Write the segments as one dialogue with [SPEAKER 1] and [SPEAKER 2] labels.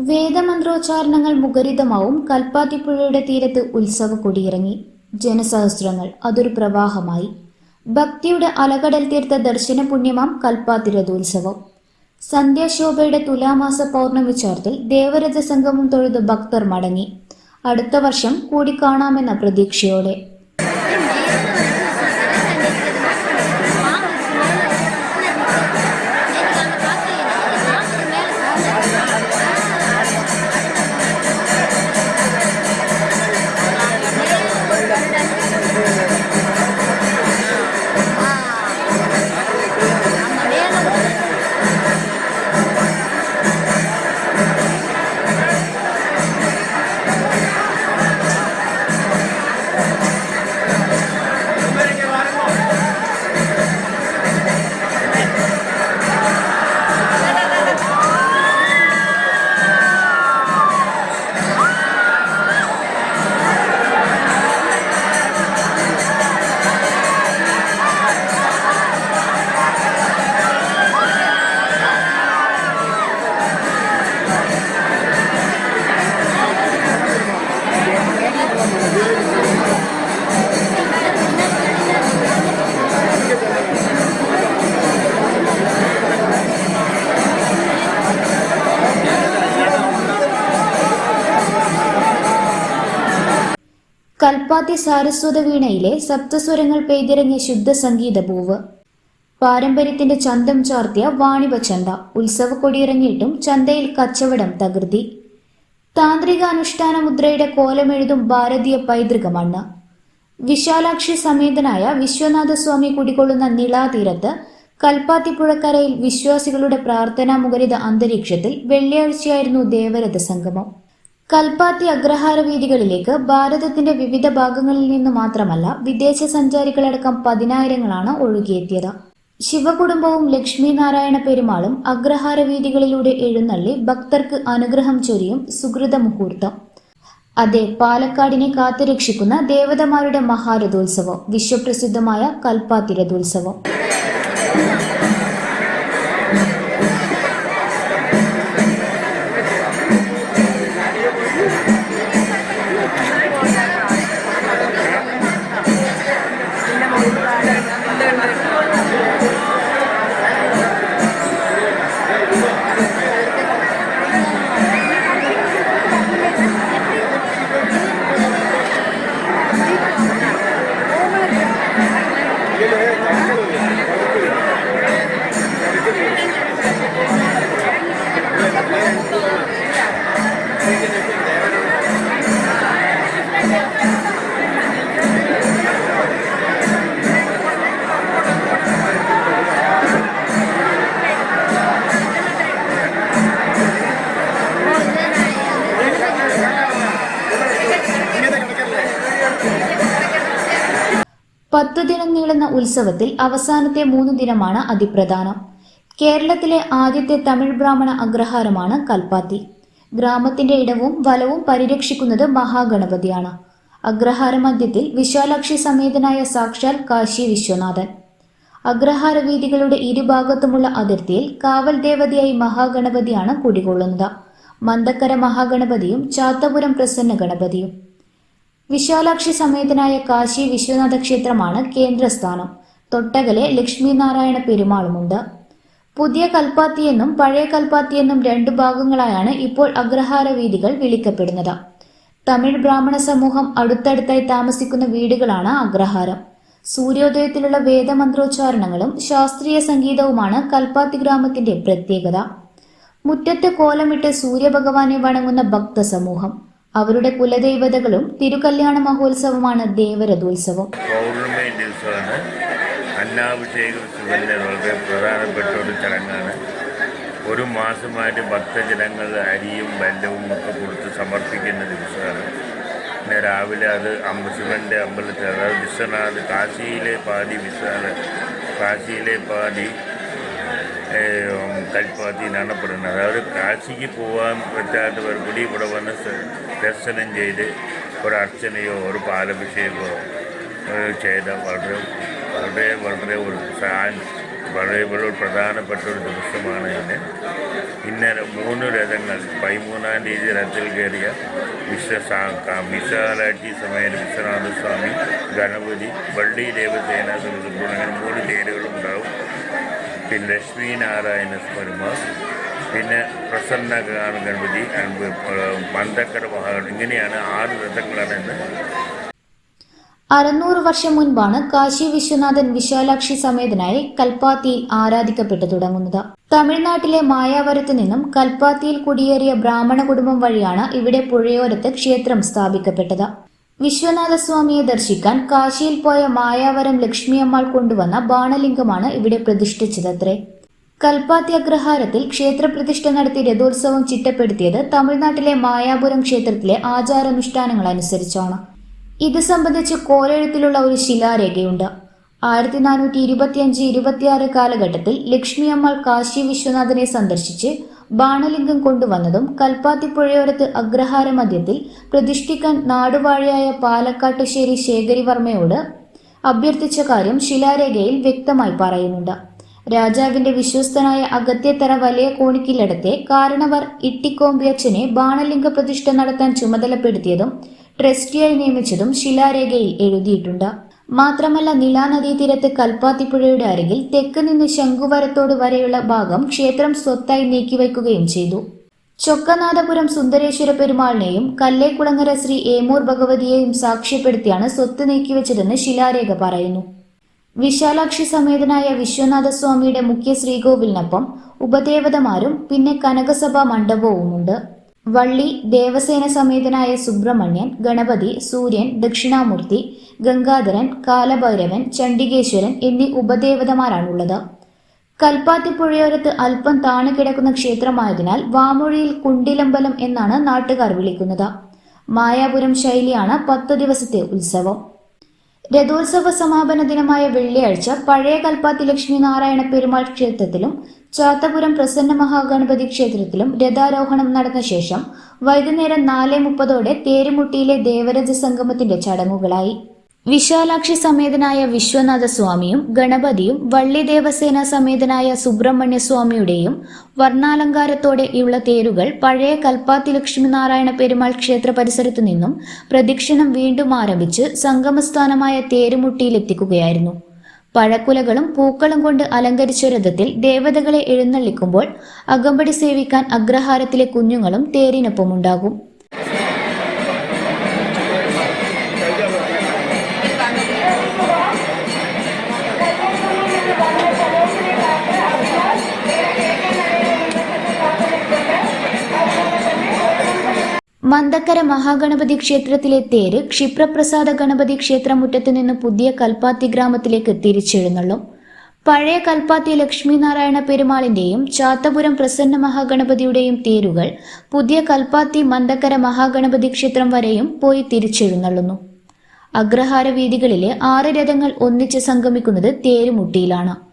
[SPEAKER 1] വേദമന്ത്രോച്ചാരണങ്ങൾ മുഖരിതമാവും. കൽപ്പാത്തിപ്പുഴയുടെ തീരത്ത് ഉത്സവ കൊടിയിറങ്ങി. ജനസഹസ്രങ്ങൾ അതൊരു പ്രവാഹമായി. ഭക്തിയുടെ അലകടൽ തീർത്ത ദർശന പുണ്യമാം കൽപ്പാത്തി രഥോത്സവം സന്ധ്യാശോഭയുടെ തുലാമാസ പൗർണമി ചേർത്തിൽ ദേവരഥ സംഗമം തൊഴുത് ഭക്തർ മടങ്ങി. അടുത്ത വർഷം കൂടി കാണാമെന്ന പ്രതീക്ഷയോടെ. കൽപ്പാത്തി സാരസ്വത വീണയിലെ സപ്തസ്വരങ്ങൾ പെയ്തിറങ്ങിയ ശുദ്ധ സംഗീത പൂവ്. പാരമ്പര്യത്തിന്റെ ചന്തം ചാർത്തിയ വാണിപ ചന്ത ഉത്സവ കൊടിയിറങ്ങിയിട്ടും ചന്തയിൽ കച്ചവടം തകൃതി. താന്ത്രിക അനുഷ്ഠാന മുദ്രയുടെ കോലമെഴുതും ഭാരതീയ പൈതൃകമണ്ണ് വിശാലാക്ഷി സമേതനായ വിശ്വനാഥ സ്വാമി കുടികൊള്ളുന്ന നിളാതീരത്ത് കൽപ്പാത്തിപ്പുഴക്കരയിൽ വിശ്വാസികളുടെ പ്രാർത്ഥനാ മുഖരിത അന്തരീക്ഷത്തിൽ വെള്ളിയാഴ്ചയായിരുന്നു ദേവരഥ സംഗമം. കൽപ്പാത്തി അഗ്രഹാര വീതികളിലേക്ക് ഭാരതത്തിന്റെ വിവിധ ഭാഗങ്ങളിൽ നിന്ന് മാത്രമല്ല വിദേശ സഞ്ചാരികളടക്കം പതിനായിരങ്ങളാണ് ഒഴുകിയെത്തിയത്. ശിവകുടുംബവും ലക്ഷ്മി നാരായണ പെരുമാളും അഗ്രഹാര വീതികളിലൂടെ എഴുന്നള്ളി ഭക്തർക്ക് അനുഗ്രഹം ചൊരിയും സുഹൃത മുഹൂർത്തം. അതെ പാലക്കാടിനെ കാത്തുരക്ഷിക്കുന്ന ദേവതമാരുടെ മഹാരഥോത്സവം വിശ്വപ്രസിദ്ധമായ കൽപ്പാത്തി രഥോത്സവം. നീളുന്ന ഉത്സവത്തിൽ അവസാനത്തെ മൂന്ന് ദിനമാണ് അതിപ്രധാനം. കേരളത്തിലെ ആദ്യത്തെ തമിഴ് ബ്രാഹ്മണ അഗ്രഹാരമാണ് കൽപ്പാത്തി. ഗ്രാമത്തിന്റെ ഇടവും വലവും പരിരക്ഷിക്കുന്നത് മഹാഗണപതിയാണ്. അഗ്രഹാര മധ്യത്തിൽ വിശാലാക്ഷി സമേതനായ സാക്ഷാൽ കാശി വിശ്വനാഥൻ. അഗ്രഹാര വീതികളുടെ ഇരുഭാഗത്തുമുള്ള അതിർത്തിയിൽ കാവൽ ദേവതയായി മഹാഗണപതിയാണ് കുടികൊള്ളുന്നത്. മന്ദക്കര മഹാഗണപതിയും ചാത്തപുരം പ്രസന്ന ഗണപതിയും. വിശാലാക്ഷി സമേതനായ കാശി വിശ്വനാഥ ക്ഷേത്രമാണ് കേന്ദ്രസ്ഥാനം. തൊട്ടകലെ ലക്ഷ്മി നാരായണ പെരുമാളുമുണ്ട്. പുതിയ കൽപ്പാത്തിയെന്നും പഴയ കൽപ്പാത്തിയെന്നും രണ്ടു ഭാഗങ്ങളായാണ് ഇപ്പോൾ അഗ്രഹാര വീതികൾ വിളിക്കപ്പെടുന്നത്. തമിഴ് ബ്രാഹ്മണ സമൂഹം അടുത്തടുത്തായി താമസിക്കുന്ന വീടുകളാണ് അഗ്രഹാരം. സൂര്യോദയത്തിലുള്ള വേദമന്ത്രോച്ചാരണങ്ങളും ശാസ്ത്രീയ സംഗീതവുമാണ് കൽപ്പാത്തി ഗ്രാമത്തിന്റെ പ്രത്യേകത. മുറ്റത്ത് കോലമിട്ട് സൂര്യഭഗവാനെ വണങ്ങുന്ന ഭക്ത സമൂഹം. അവരുടെ കുലദേവതകളും തിരുകല്യാണ മഹോത്സവമാണ് ദേവരഥോത്സവം.
[SPEAKER 2] പ്രധാനപ്പെട്ട ഒരു ചടങ്ങാണ്. ഒരു മാസമായിട്ട് ഭക്തജനങ്ങൾ അരിയും വെല്ലവും ഒക്കെ കൊടുത്ത് സമർപ്പിക്കുന്ന ദിവസമാണ്. പിന്നെ രാവിലെ അത് ശിവന്റെ അമ്പലത്തിൽ അതായത് വിശ്വനാഥ് കാശിയിലെ പാതി വിശ്വനാഥ് കാശിയിലെ പാതി ഏഹ്, കൽപ്പാത്തി നടപ്പെടുന്നത് അതായത് കാശിക്ക് പോകാൻ പറ്റാത്തവർ കൂടി ഇവിടെ വന്ന് സ- ദർശനം ചെയ്ത് ഒരു അർച്ചനയോ ഒരു പാലഭിഷേകമോ ഏഹ്, ചെയ്ത വളരെ വളരെ വളരെ ഒരു സാ- വളരെ വളരെ പ്രധാനപ്പെട്ട ഒരു ദിവസമാണ് ഇന്ന് ഇന്നലെ മൂന്ന് രഥങ്ങൾ പതിമൂന്നാം തീയതി രഥത്തിൽ കയറിയ വിശ്വ വിശാലാറ്റി സമയം വിശ്വനാഥസ്വാമി ഗണപതി വള്ളി ദേവസേന സുബ്രഹ്മണ്യം അങ്ങനെ മൂന്ന് തേരുകളും ഉണ്ടാവും. പിന്നെ ലക്ഷ്മി നാരായണ സ്മരുമ പിന്നെ പ്രസന്ന ഗണപതി മന്ദക്കര മഹാഗണ ഇങ്ങനെയാണ് ആറ് രഥങ്ങളാണ് എന്ന്.
[SPEAKER 1] അറുന്നൂറ് വർഷം മുൻപാണ് കാശി വിശ്വനാഥൻ വിശാലാക്ഷി സമേതനായി കൽപ്പാത്തിയിൽ ആരാധിക്കപ്പെട്ടു തുടങ്ങുന്നത്. തമിഴ്നാട്ടിലെ മായാവരത്ത് നിന്നും കൽപ്പാത്തിയിൽ കുടിയേറിയ ബ്രാഹ്മണ കുടുംബം വഴിയാണ് ഇവിടെ പുഴയോരത്ത് ക്ഷേത്രം സ്ഥാപിക്കപ്പെട്ടത്. വിശ്വനാഥസ്വാമിയെ ദർശിക്കാൻ കാശിയിൽ പോയ മായാവരം ലക്ഷ്മിയമ്മാൾ കൊണ്ടുവന്ന ബാണലിംഗമാണ് ഇവിടെ പ്രതിഷ്ഠിച്ചതത്രേ. കൽപ്പാത്യഗ്രഹാരത്തിൽ ക്ഷേത്രപ്രതിഷ്ഠ നടത്തി രഥോത്സവം ചിട്ടപ്പെടുത്തിയത് തമിഴ്നാട്ടിലെ മായാപുരം ക്ഷേത്രത്തിലെ ആചാരാനുഷ്ഠാനങ്ങൾ അനുസരിച്ചാണ് ഇത് സംബന്ധിച്ച് കോലെഴുത്തിലുള്ള ഒരു ശിലാരേഖയുണ്ട്. ആയിരത്തി നാനൂറ്റി ഇരുപത്തിയഞ്ച് ഇരുപത്തിയാറ് കാലഘട്ടത്തിൽ ലക്ഷ്മിയമ്മാൾ കാശി വിശ്വനാഥനെ സന്ദർശിച്ച് ബാണലിംഗം കൊണ്ടുവന്നതും കൽപ്പാത്തി പുഴയോരത്ത് അഗ്രഹാര മധ്യത്തിൽ പ്രതിഷ്ഠിക്കാൻ നാടുവാഴിയായ പാലക്കാട്ടുശ്ശേരി ശേഖരിവർമ്മയോട് അഭ്യർത്ഥിച്ച കാര്യം ശിലാരേഖയിൽ വ്യക്തമായി പറയുന്നുണ്ട്. രാജാവിന്റെ വിശ്വസ്തനായ അഗത്യത്തറ വലിയ കോണിക്കില്ലടത്തെ കാരണവർ ഇട്ടിക്കോമ്പിയച്ചനെ ബാണലിംഗ പ്രതിഷ്ഠ നടത്താൻ ചുമതലപ്പെടുത്തിയതും ട്രസ്റ്റിയായി നിയമിച്ചതും ശിലാരേഖയിൽ എഴുതിയിട്ടുണ്ട്. മാത്രമല്ല നിലാ നദീതീരത്ത് കൽപ്പാത്തിപ്പുഴയുടെ അരികിൽ തെക്ക് നിന്ന് ശംഖുവരത്തോട് വരെയുള്ള ഭാഗം ക്ഷേത്രം സ്വത്തായി നീക്കിവയ്ക്കുകയും ചെയ്തു. ചൊക്കനാഥപുരം സുന്ദരേശ്വര പെരുമാളിനെയും കല്ലേക്കുളങ്ങര ശ്രീ ഏമൂർ ഭഗവതിയെയും സാക്ഷ്യപ്പെടുത്തിയാണ് സ്വത്ത് നീക്കിവെച്ചതെന്ന് ശിലാരേഖ പറയുന്നു. വിശാലാക്ഷി സമേതനായ വിശ്വനാഥസ്വാമിയുടെ മുഖ്യ ശ്രീകോവിലിനൊപ്പം ഉപദേവതമാരും പിന്നെ കനകസഭാ മണ്ഡപവുമുണ്ട്. വള്ളി ദേവസേന സമേതനായ സുബ്രഹ്മണ്യൻ ഗണപതി സൂര്യൻ ദക്ഷിണാമൂർത്തി ഗംഗാധരൻ കാലഭൈരവൻ ചണ്ഡികേശ്വരൻ എന്നീ ഉപദേവതമാരാണുള്ളത്. കൽപ്പാത്തിപ്പുഴയോരത്ത് അല്പം താണു കിടക്കുന്ന ക്ഷേത്രമായതിനാൽ വാമൊഴിയിൽ കുണ്ടിലമ്പലം എന്നാണ് നാട്ടുകാർ വിളിക്കുന്നത്. മായാപുരം ശൈലിയാണ് പത്ത് ദിവസത്തെ ഉത്സവം. രഥോത്സവ സമാപന ദിനമായ വെള്ളിയാഴ്ച പഴയ കൽപ്പാത്തി ലക്ഷ്മി നാരായണ പെരുമാൾ ക്ഷേത്രത്തിലും ചാത്തപുരം പ്രസന്ന മഹാഗണപതി ക്ഷേത്രത്തിലും രഥാരോഹണം നടന്ന ശേഷം വൈകുന്നേരം നാല് മുപ്പതോടെ തേരുമുട്ടിയിലെ ദേവരജ സംഗമത്തിന്റെ ചടങ്ങുകളായി. വിശാലാക്ഷി സമേതനായ വിശ്വനാഥ സ്വാമിയും ഗണപതിയും വള്ളി ദേവസേന സമേതനായ സുബ്രഹ്മണ്യ സ്വാമിയുടെയും വർണാലങ്കാരത്തോടെയുള്ള തേരുകൾ പഴയ കൽപ്പാത്തി ലക്ഷ്മിനാരായണ പെരുമാൾ ക്ഷേത്ര പരിസരത്തു നിന്നും പ്രദക്ഷിണം വീണ്ടും ആരംഭിച്ച് സംഗമസ്ഥാനമായ തേരുമുട്ടിയിലെത്തിക്കുകയായിരുന്നു. പഴക്കുലകളും പൂക്കളും കൊണ്ട് അലങ്കരിച്ച രഥത്തിൽ ദേവതകളെ എഴുന്നള്ളിക്കുമ്പോൾ അകമ്പടി സേവിക്കാൻ അഗ്രഹാരത്തിലെ കുഞ്ഞുങ്ങളും തേരിനൊപ്പമുണ്ടാകും. മന്ദക്കര മഹാഗണപതി ക്ഷേത്രത്തിലെ തേര് ക്ഷിപ്രപ്രസാദ ഗണപതി ക്ഷേത്രമുറ്റത്ത് നിന്ന് പുതിയ കൽപ്പാത്തി ഗ്രാമത്തിലേക്ക് തിരിച്ചെഴുന്നള്ളും. പഴയ കൽപ്പാത്തി ലക്ഷ്മിനാരായണ പെരുമാളിന്റെയും ചാത്തപുരം പ്രസന്ന മഹാഗണപതിയുടെയും തേരുകൾ പുതിയ കൽപ്പാത്തി മന്ദക്കര മഹാഗണപതി ക്ഷേത്രം വരെയും പോയി തിരിച്ചെഴുന്നള്ളുന്നു. അഗ്രഹാര വീതികളിലെ ആറ് രഥങ്ങൾ ഒന്നിച്ച് സംഗമിക്കുന്നത് തേരുമുട്ടിയിലാണ്.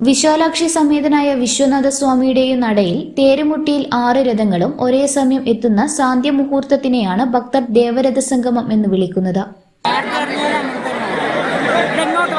[SPEAKER 1] വിശാലാക്ഷി സമേതനായ വിശ്വനാഥ സ്വാമിയുടെയും നടയിൽ തേരുമുട്ടിയിൽ ആറ് രഥങ്ങളും ഒരേ സമയം എത്തുന്ന സാന്ധ്യ മുഹൂർത്തത്തിനെയാണ് ഭക്തർ ദേവരഥ സംഗമം എന്ന് വിളിക്കുന്നത്.
[SPEAKER 3] ഇവിടെ ഇങ്ങോട്ട്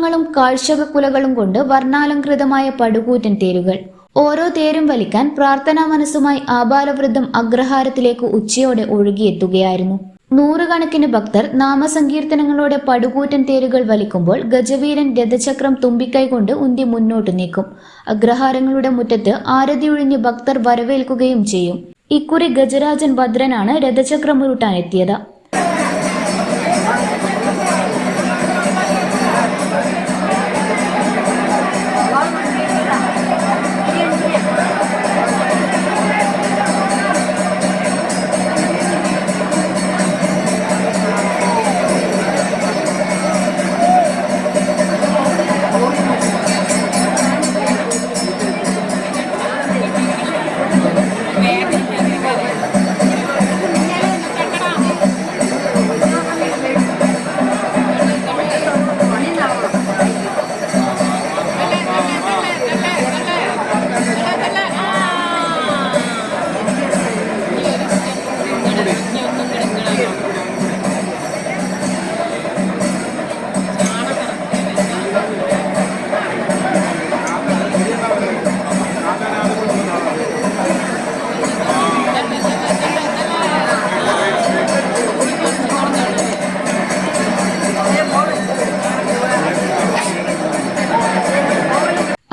[SPEAKER 1] പുഷ്പങ്ങളും കാഴ്ചകുലകളും കൊണ്ട് വർണാലംകൃതമായ പടുകൂറ്റൻ തേരുകൾ. ഓരോ തേരും വലിക്കാൻ പ്രാർത്ഥനാ മനസ്സുമായി ആബാലവൃദ്ധം അഗ്രഹാരത്തിലേക്ക് ഉച്ചയോടെ ഒഴുകിയെത്തുകയായിരുന്നു. നൂറുകണക്കിന് ഭക്തർ നാമസങ്കീർത്തനങ്ങളോടെ പടുകൂറ്റൻ തേരുകൾ വലിക്കുമ്പോൾ ഗജവീരൻ രഥചക്രം തുമ്പിക്കൈ കൊണ്ട് ഉന്തി മുന്നോട്ട് നീക്കും. അഗ്രഹാരങ്ങളുടെ മുറ്റത്ത് ആരതിയൊഴിഞ്ഞ് ഭക്തർ വരവേൽക്കുകയും ചെയ്യും. ഇക്കുറി ഗജരാജൻ ഭദ്രനാണ് രഥചക്രം ഉരുട്ടാനെത്തിയത്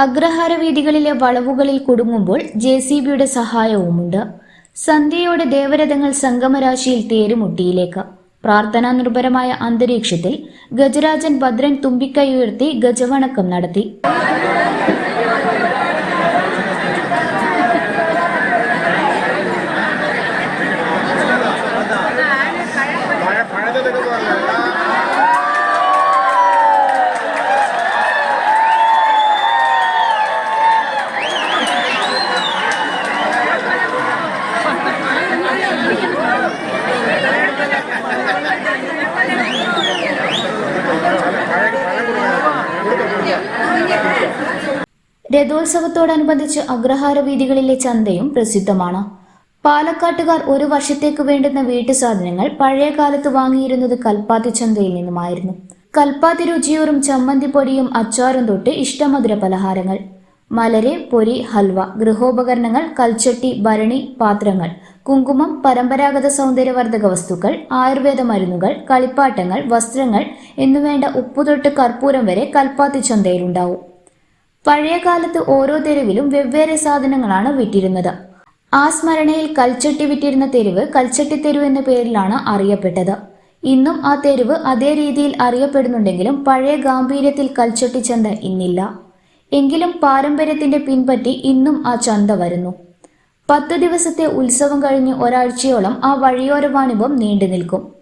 [SPEAKER 1] അഗ്രഹാര വീതികളിലെ വളവുകളിൽ കുടുങ്ങുമ്പോൾ ജെ സി ബിയുടെ സഹായവുമുണ്ട്. സന്ധ്യയോടെ ദേവരഥങ്ങൾ സംഗമരാശിയിൽ തേരുമുട്ടിയിലേക്ക്. പ്രാർത്ഥനാ നിർഭരമായ അന്തരീക്ഷത്തിൽ ഗജരാജൻ ഭദ്രൻ തുമ്പിക്കൈ ഉയർത്തി ഗജവണക്കം നടത്തി. രഥോത്സവത്തോടനുബന്ധിച്ച് അഗ്രഹാര വീതികളിലെ ചന്തയും പ്രസിദ്ധമാണ്. പാലക്കാട്ടുകാർ ഒരു വർഷത്തേക്ക് വേണ്ടുന്ന വീട്ടു സാധനങ്ങൾ പഴയ കാലത്ത് വാങ്ങിയിരുന്നത് കൽപ്പാത്തി ചന്തയിൽ നിന്നുമായിരുന്നു. കൽപ്പാത്തി രുചിയോറും ചമ്മന്തിപ്പൊടിയും അച്ചാറും തൊട്ട് ഇഷ്ടമധുര പലഹാരങ്ങൾ. മലരെ പൊരി ഹൽവ ഗൃഹോപകരണങ്ങൾ കൽച്ചട്ടി ഭരണി പാത്രങ്ങൾ കുങ്കുമം പരമ്പരാഗത സൗന്ദര്യവർദ്ധക വസ്തുക്കൾ ആയുർവേദ മരുന്നുകൾ കളിപ്പാട്ടങ്ങൾ വസ്ത്രങ്ങൾ എന്നുവേണ്ട ഉപ്പുതൊട്ട് കർപ്പൂരം വരെ കൽപ്പാത്തി ചന്തയിലുണ്ടാവും. പഴയ കാലത്ത് ഓരോ തെരുവിലും വെവ്വേറെ സാധനങ്ങളാണ് വിറ്റിരുന്നത്. ആ സ്മരണയിൽ കൽച്ചട്ടി വിറ്റിരുന്ന തെരുവ് കൽച്ചട്ടി തെരുവ് എന്ന പേരിലാണ് അറിയപ്പെട്ടത്. ഇന്നും ആ തെരുവ് അതേ രീതിയിൽ അറിയപ്പെടുന്നുണ്ടെങ്കിലും പഴയ ഗാംഭീര്യത്തിൽ കൽച്ചട്ടി ചന്ത ഇന്നില്ല. എങ്കിലും പാരമ്പര്യത്തിന്റെ പിൻപറ്റി ഇന്നും ആ ചന്ത വരുന്നു. പത്ത് ദിവസത്തെ ഉത്സവം കഴിഞ്ഞ് ഒരാഴ്ചയോളം ആ വഴിയോര വാണിഭം നീണ്ടു നിൽക്കും.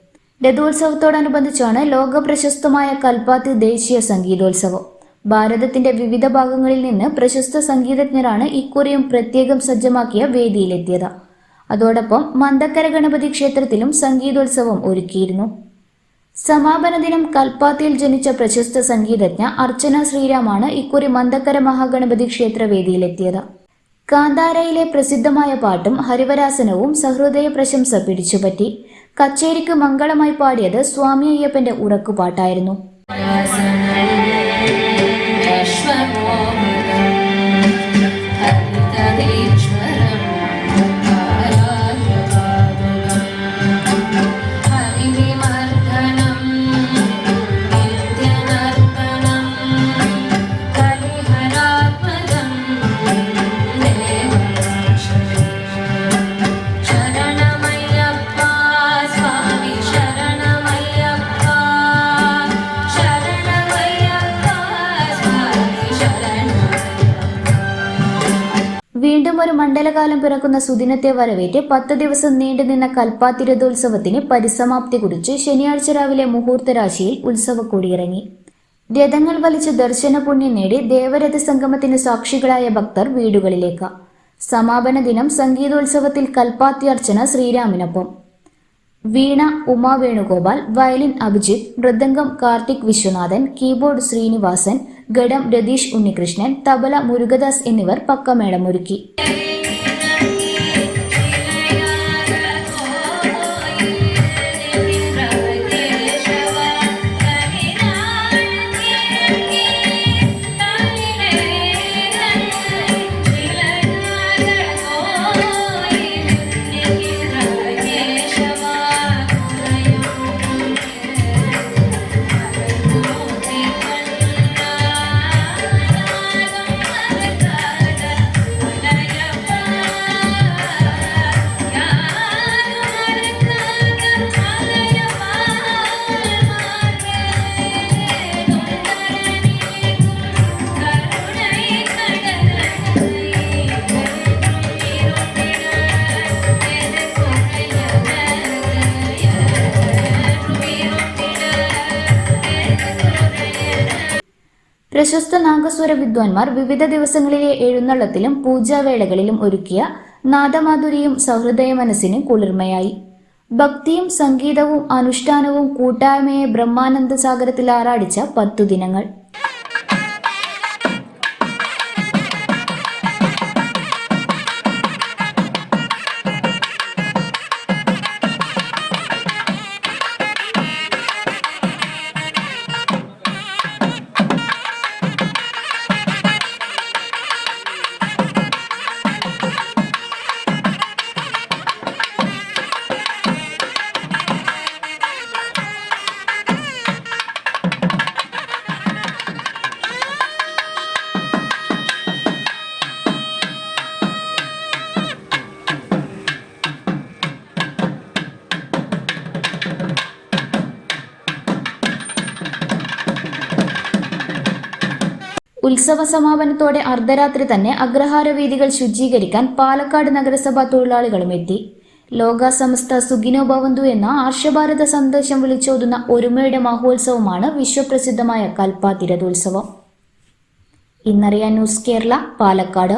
[SPEAKER 1] രഥോത്സവത്തോടനുബന്ധിച്ചാണ് ലോക പ്രശസ്തമായ കൽപ്പാത്തി ദേശീയ സംഗീതോത്സവം. ഭാരതത്തിന്റെ വിവിധ ഭാഗങ്ങളിൽ നിന്ന് പ്രശസ്ത സംഗീതജ്ഞരാണ് ഇക്കുറിയും പ്രത്യേകം സജ്ജമാക്കിയ വേദിയിലെത്തിയത്. അതോടൊപ്പം മന്ദക്കര ഗണപതി ക്ഷേത്രത്തിലും സംഗീതോത്സവം ഒരുക്കിയിരുന്നു. സമാപന ദിനം കൽപ്പാത്തിയിൽ ജനിച്ച പ്രശസ്ത സംഗീതജ്ഞ അർച്ചന ശ്രീരാമാണ് ഇക്കുറി മന്ദക്കര മഹാഗണപതി ക്ഷേത്ര വേദിയിലെത്തിയത് കാന്താരയിലെ പ്രസിദ്ധമായ പാട്ടും ഹരിവരാസനവും സഹൃദയ പ്രശംസ പിടിച്ചുപറ്റി. കച്ചേരിക്ക് മംഗളമായി പാടിയത് സ്വാമി അയ്യപ്പന്റെ ഉറക്കുപാട്ടായിരുന്നു. back. മണ്ഡലകാലം പിറക്കുന്ന സുദിനത്തെ വരവേറ്റ് പത്ത് ദിവസം നീണ്ടുനിന്ന കൽപ്പാത്തിരഥോത്സവത്തിന് പരിസമാപ്തി കുറിച്ച് ശനിയാഴ്ച രാവിലെ മുഹൂർത്തരാശിയിൽ ഉത്സവ ഉത്സവക്കൊടിയിറങ്ങി. രഥങ്ങൾ വലിച്ച് ദർശന പുണ്യം നേടി ദേവരഥ സംഗമത്തിന് സാക്ഷികളായ ഭക്തർ വീടുകളിലേക്ക്. സമാപന ദിനം സംഗീതോത്സവത്തിൽ കൽപ്പാത്തിയർച്ചന ശ്രീരാമിനൊപ്പം. വീണ ഉമാ വേണുഗോപാൽ വയലിൻ അഭിജിത്ത് മൃദംഗം കാർത്തിക് വിശ്വനാഥൻ കീബോർഡ് ശ്രീനിവാസൻ ഗഡം രതീഷ് ഉണ്ണികൃഷ്ണൻ തബല മുരുകദാസ് എന്നിവർ പക്കമേളമൊരുക്കി. പ്രശസ്ത നാഗസ്വര വിദ്വാൻമാർ വിവിധ ദിവസങ്ങളിലെ എഴുന്നള്ളത്തിലും പൂജാവേളകളിലും ഒരുക്കിയ നാദമാധുരിയും സഹൃദയ മനസ്സിന് കുളിർമയായി. ഭക്തിയും സംഗീതവും അനുഷ്ഠാനവും കൂട്ടായ്മയെ ബ്രഹ്മാനന്ദ സാഗരത്തിൽ ആറാടിച്ച പത്തു ദിനങ്ങൾ. ഉത്സവ സമാപനത്തോടെ അർദ്ധരാത്രി തന്നെ അഗ്രഹാര വേദികൾ ശുചീകരിക്കാൻ പാലക്കാട് നഗരസഭാ തൊഴിലാളികളും എത്തി. ലോക സമസ്ത സുഗിനോ ഭവന്തു എന്ന ആർഷഭാരത സന്ദേശം വിളിച്ചോതുന്ന ഒരുമയുടെ മഹോത്സവമാണ് വിശ്വപ്രസിദ്ധമായ കൽപ്പാതിരഥോത്സവം. ഇന്നറിയാൻ ന്യൂസ് കേരള പാലക്കാട്.